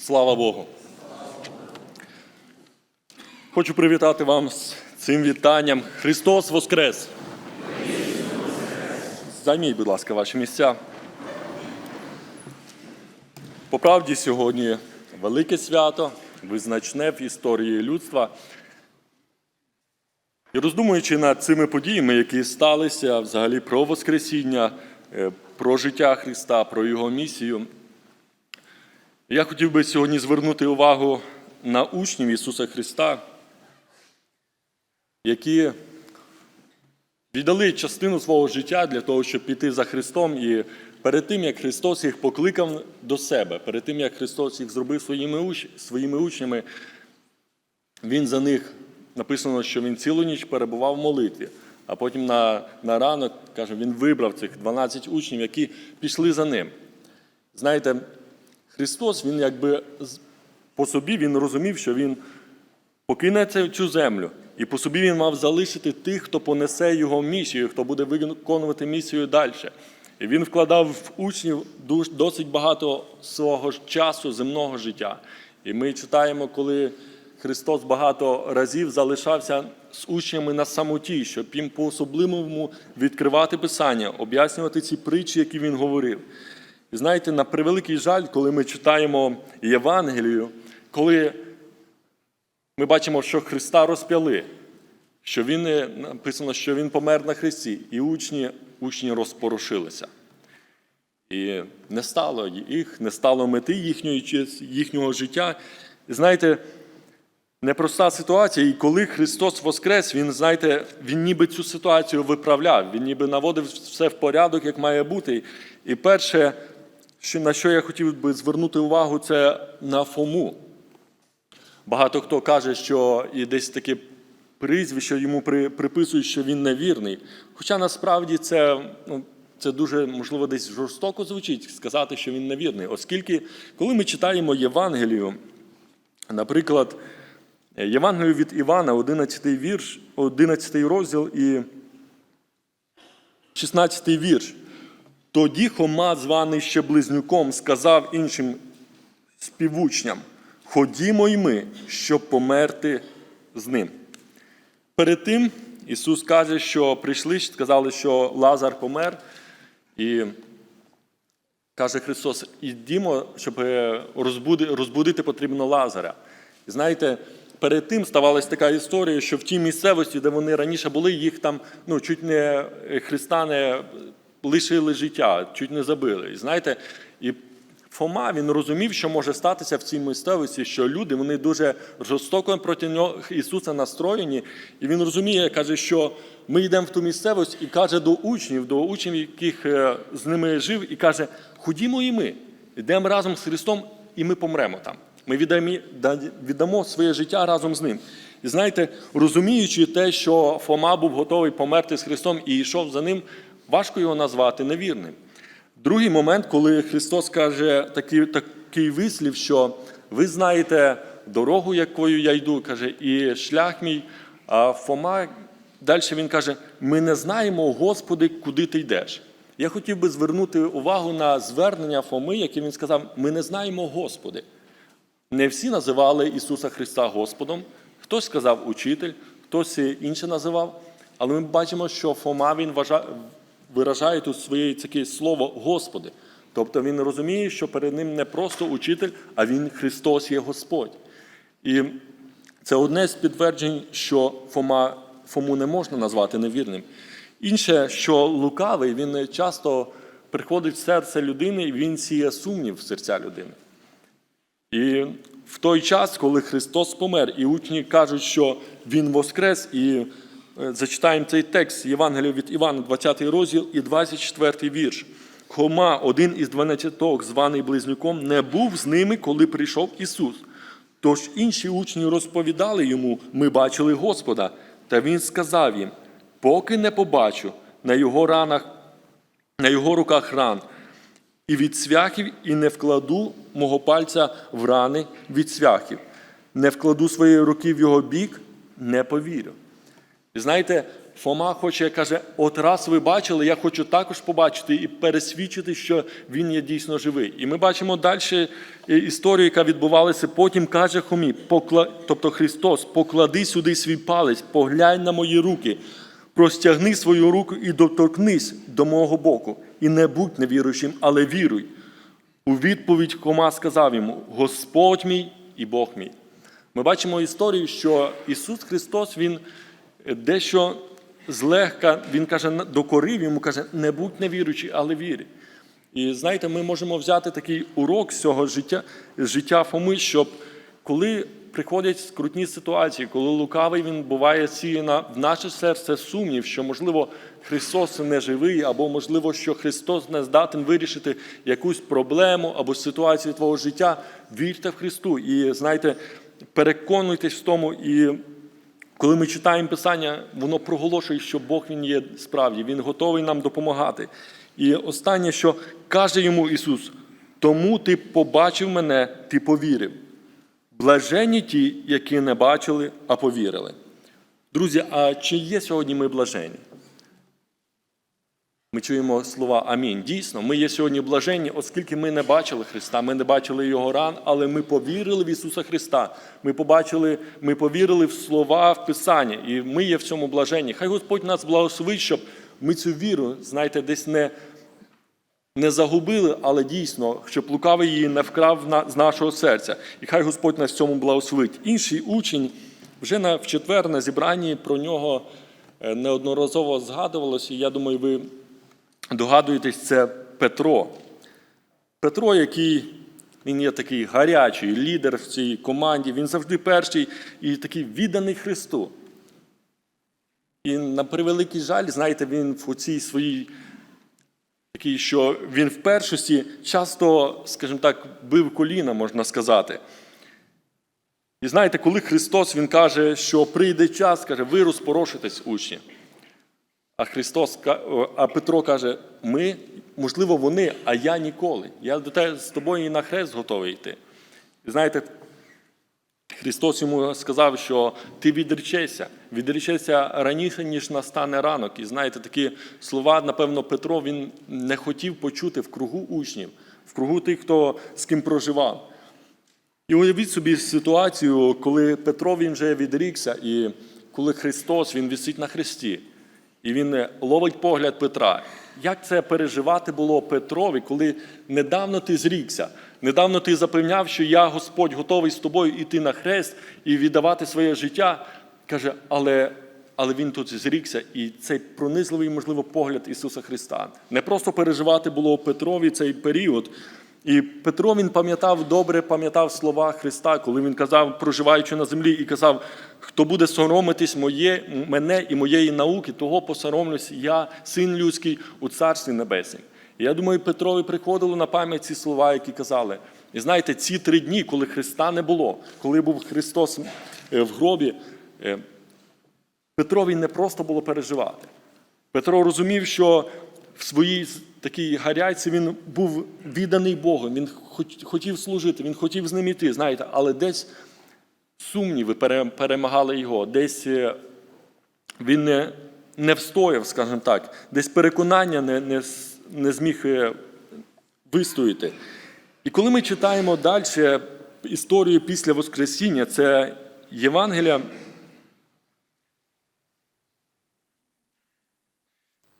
Слава Богу. Хочу привітати вам з цим вітанням. Христос Воскрес! Займіть, будь ласка, ваші місця. По правді, сьогодні велике свято, визначне в історії людства. І роздумуючи над цими подіями, які сталися взагалі про Воскресіння, е, про життя Христа, про Його місію, я хотів би сьогодні звернути увагу на учнів Ісуса Христа, які віддали частину свого життя для того, щоб піти за Христом. І перед тим, як Христос їх покликав до себе, перед тим, як Христос їх зробив своїми, уч... своїми учнями, Він за них написано, що він цілу ніч перебував в молитві. А потім на, на ранок, каже, він вибрав цих 12 учнів, які пішли за ним. Знаєте, Христос, Він якби по собі він розумів, що Він покине цю- землю. І по собі він мав залишити тих, хто понесе його місію, хто буде виконувати місію далі. І він вкладав в учнів досить багато свого часу, земного життя. І ми читаємо, коли Христос багато разів залишався з учнями на самоті, щоб їм по-особливому відкривати Писання, об'яснювати ці притчі, які він говорив. Знаєте, на превеликий жаль, коли ми читаємо Євангелію, коли ми бачимо, що Христа розп'яли, що він е, написано, що Він помер на Христі, і учні, учні розпорушилися. І не стало їх, не стало мети їхньої, їхнього життя. І знаєте, непроста ситуація. І коли Христос Воскрес, Він, знаєте, Він ніби цю ситуацію виправляв, Він ніби наводив все в порядок, як має бути. І перше, на що я хотів би звернути увагу, це на Фому. Багато хто каже, що і десь таке прізвище йому при- приписують, що він невірний. Хоча насправді це, ну, це дуже, можливо, десь жорстоко звучить сказати, що він невірний. Оскільки, коли ми читаємо Євангелію, наприклад, Євангелію від Івана, 11 вірш, 11 розділ і 16 вірш. Тоді Хома, званий ще близнюком, сказав іншим співучням: Ходімо й ми, щоб померти з ним. Перед тим Ісус каже, що прийшли, сказали, що Лазар помер, і каже Христос: ідімо, щоб е, розбудити потрібно Лазаря. І знаєте, перед тим ставалася така історія, що в тій місцевості, де вони раніше були, їх там ну, чуть не е, христа не лишили життя, чуть не забили. І знаєте, і Фома він розумів, що може статися в цій місцевості, що люди вони дуже жорстоко проти нього Ісуса настроєні. І він розуміє, каже, що ми йдемо в ту місцевість і каже до учнів, до учнів, яких е, з ними жив, і каже: ходімо і ми, йдемо разом з Христом, і ми помремо там. Ми віддамо, віддамо своє життя разом з ним. І знаєте, розуміючи те, що Фома був готовий померти з Христом і йшов за ним, важко його назвати невірним. Другий момент, коли Христос каже такий, такий вислів, що ви знаєте дорогу, якою я йду, каже, і шлях мій. А Фома далі він каже: ми не знаємо, Господи, куди ти йдеш. Я хотів би звернути увагу на звернення Фоми, яке він сказав: ми не знаємо Господи. Не всі називали Ісуса Христа Господом. Хтось сказав учитель, хтось інше називав. Але ми бачимо, що Фома він вважає, виражає тут своє таке слово Господи. Тобто він розуміє, що перед ним не просто учитель, а він Христос є Господь. І це одне з підтверджень, що Фома, Фому не можна назвати невірним. Інше, що лукавий, він часто приходить в серце людини і він сіє сумнів в серця людини. І в той час, коли Христос помер, і учні кажуть, що Він воскрес, і зачитаємо цей текст Євангелія від Івана, 20 розділ і 24 вірш. Хома, один із дванадцяток, званий близнюком, не був з ними, коли прийшов Ісус. Тож інші учні розповідали йому: ми бачили Господа. Та він сказав їм: поки не побачу на його ранах, на його руках ран, і від цвяхів, і не вкладу мого пальця в рани від цвяхів, не вкладу своєї руки в його бік, не повірю. І знаєте, Фома хоче, каже, от раз ви бачили, я хочу також побачити і пересвідчити, що він є дійсно живий. І ми бачимо далі історію, яка відбувалася. Потім каже Хомі, покла... тобто Христос, поклади сюди свій палець, поглянь на мої руки, простягни свою руку і доторкнись до мого боку. І не будь невіруючим, але віруй. У відповідь Хома сказав йому: Господь мій і Бог мій. Ми бачимо історію, що Ісус Христос, Він дещо злегка, Він каже, докорив йому, каже, не будь невіруючий, але вірі. І знаєте, ми можемо взяти такий урок з цього життя, з життя Фоми, щоб коли приходять скрутні ситуації, коли лукавий він буває сіє на в наше серце сумнів, що можливо Христос не живий, або можливо, що Христос не здатен вирішити якусь проблему або ситуацію твого життя, вірте в Христу. І знаєте, переконуйтесь в тому і. Коли ми читаємо Писання, воно проголошує, що Бог Він є справді, Він готовий нам допомагати. І останнє, що каже йому Ісус: тому ти побачив мене, ти повірив. Блажені ті, які не бачили, а повірили. Друзі, а чи є сьогодні ми блажені? Ми чуємо слова Амінь. Дійсно, ми є сьогодні блаженні, оскільки ми не бачили Христа, ми не бачили Його ран, але ми повірили в Ісуса Христа. Ми побачили, ми повірили в слова в Писання, і ми є в цьому блаженні. Хай Господь нас благословить, щоб ми цю віру, знаєте, десь не, не загубили, але дійсно, щоб лукавий її не вкрав з нашого серця. І хай Господь нас в цьому благословить. Інший учень вже на, в четвер на зібранні про нього е, неодноразово згадувалося. і Я думаю, ви догадуєтесь, це Петро. Петро, який він є такий гарячий лідер в цій команді, він завжди перший і такий відданий Христу. І на превеликий жаль, знаєте, він в цій своїй такій, що він в першості часто, скажімо так, бив коліна, можна сказати. І знаєте, коли Христос Він каже, що прийде час, каже, ви розпорошитесь, учні. А Христос, а Петро каже: ми, можливо, вони, а я ніколи. Я до тебе з тобою і на хрест готовий йти. І знаєте, Христос йому сказав, що ти відречешся, відречешся раніше, ніж настане ранок. І знаєте, такі слова, напевно, Петро він не хотів почути в кругу учнів, в кругу тих, хто з ким проживав. І уявіть собі ситуацію, коли Петро він вже відрікся, і коли Христос він висить на хресті. І він ловить погляд Петра. Як це переживати було Петрові, коли недавно ти зрікся, недавно ти запевняв, що я, Господь, готовий з тобою йти на хрест і віддавати своє життя. Каже, але але він тут зрікся, і цей пронизливий, можливо, погляд Ісуса Христа. Не просто переживати було Петрові цей період. І Петро він пам'ятав добре, пам'ятав слова Христа, коли він казав, проживаючи на землі, і казав, хто буде соромитись моє, мене і моєї науки, того посоромлюсь я, син людський, у царстві небеснім. І я думаю, Петрові приходило на пам'ять ці слова, які казали. І знаєте, ці три дні, коли Христа не було, коли був Христос в гробі, Петрові не просто було переживати. Петро розумів, що в своїй такій гарячці він був відданий Богу, він хотів служити, він хотів з ним іти, знаєте, але десь сумніви перемагали його, десь він не не встояв, скажімо так, десь переконання не, не, не зміг вистояти. І коли ми читаємо далі історію після Воскресіння, це Євангелія.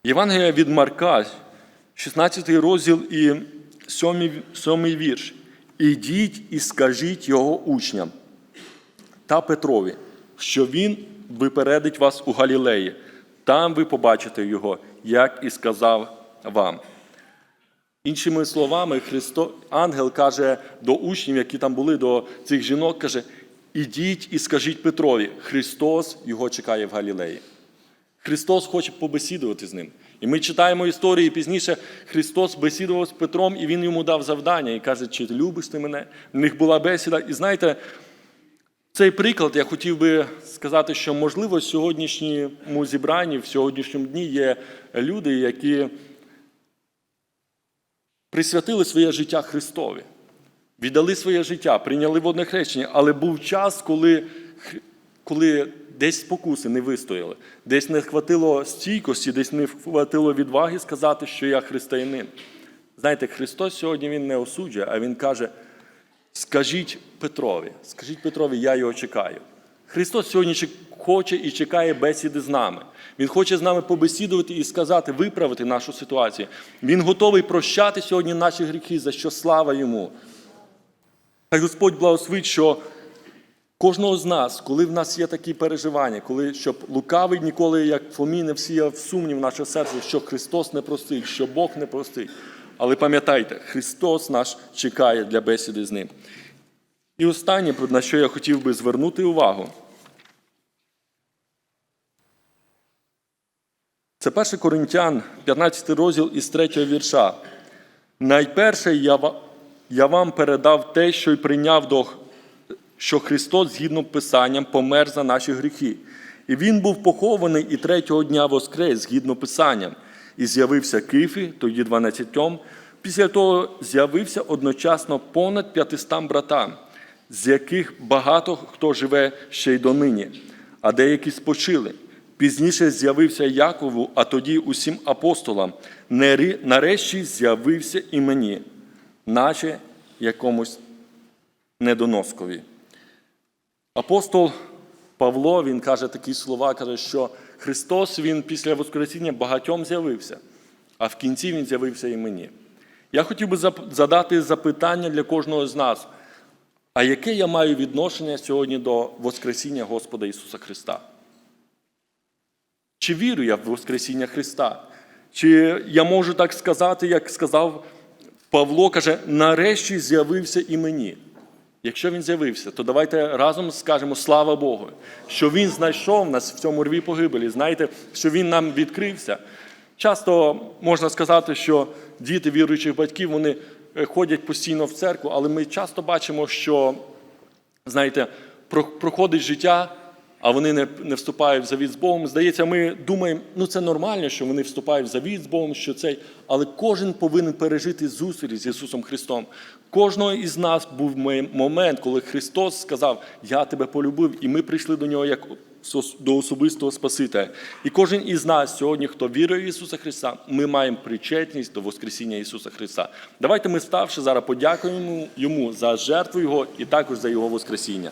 Євангелія від Марка, 16 розділ і 7, 7 вірш. Ідіть і скажіть його учням та Петрові, що він випередить вас у Галілеї. Там ви побачите його, як і сказав вам. Іншими словами, Христо, ангел каже до учнів, які там були, до цих жінок, каже: ідіть і скажіть Петрові, Христос його чекає в Галілеї. Христос хоче побесідувати з ним. І ми читаємо історії пізніше. Христос бесідував з Петром, і Він йому дав завдання і каже, чи любиш ти мене? В них була бесіда. І знаєте, цей приклад я хотів би сказати, що, можливо, в сьогоднішньому зібранні, в сьогоднішньому дні є люди, які присвятили своє життя Христові, віддали своє життя, прийняли водне хрещення, але був час, коли коли десь спокуси не вистояли, десь не хватило стійкості, десь не хватило відваги сказати, що я християнин. Знаєте, Христос сьогодні Він не осуджує, а Він каже: скажіть Петрові, скажіть Петрові, я його чекаю. Христос сьогодні хоче і чекає бесіди з нами. Він хоче з нами побесідувати і сказати, виправити нашу ситуацію. Він готовий прощати сьогодні наші гріхи, за що слава йому. Хай Господь благословить, що кожного з нас, коли в нас є такі переживання, коли щоб лукавий ніколи, як Фомі, не всіяв сумнів в наше серце, що Христос не простить, що Бог не простить. Але пам'ятайте, Христос наш чекає для бесіди з ним. І останнє, на що я хотів би звернути увагу, це 1 Коринтян, 15 розділ із 3 вірша. Найперше я, вам передав те, що й прийняв до що Христос, згідно Писанням, помер за наші гріхи. І Він був похований і третього дня воскрес, згідно Писанням, і з'явився Кифі, тоді 12. Після того з'явився одночасно понад 500 братам, з яких багато хто живе ще й донині, а деякі спочили. Пізніше з'явився Якову, а тоді усім апостолам. Нарешті з'явився і мені, наче якомусь недоноскові. Апостол Павло він каже такі слова, каже, що Христос він після Воскресіння багатьом з'явився, а в кінці Він з'явився і мені. Я хотів би задати запитання для кожного з нас. А яке я маю відношення сьогодні до Воскресіння Господа Ісуса Христа? Чи вірю я в Воскресіння Христа? Чи я можу так сказати, як сказав Павло, каже, нарешті з'явився і мені. Якщо він з'явився, то давайте разом скажемо слава Богу, що він знайшов нас в цьому рві погибелі. Знаєте, що він нам відкрився. Часто можна сказати, що діти віруючих батьків вони е, ходять постійно в церкву, але ми часто бачимо, що знаєте, проходить життя, а вони не, не вступають в завіт з Богом. Здається, ми думаємо, ну це нормально, що вони вступають в завіт з Богом, що цей, але кожен повинен пережити зустріч з Ісусом Христом. Кожного із нас був момент, коли Христос сказав: Я тебе полюбив, і ми прийшли до нього як до особистого Спасителя. І кожен із нас сьогодні, хто вірує в Ісуса Христа, ми маємо причетність до Воскресіння Ісуса Христа. Давайте ми ставши зараз подякуємо йому за жертву Його і також за Його Воскресіння.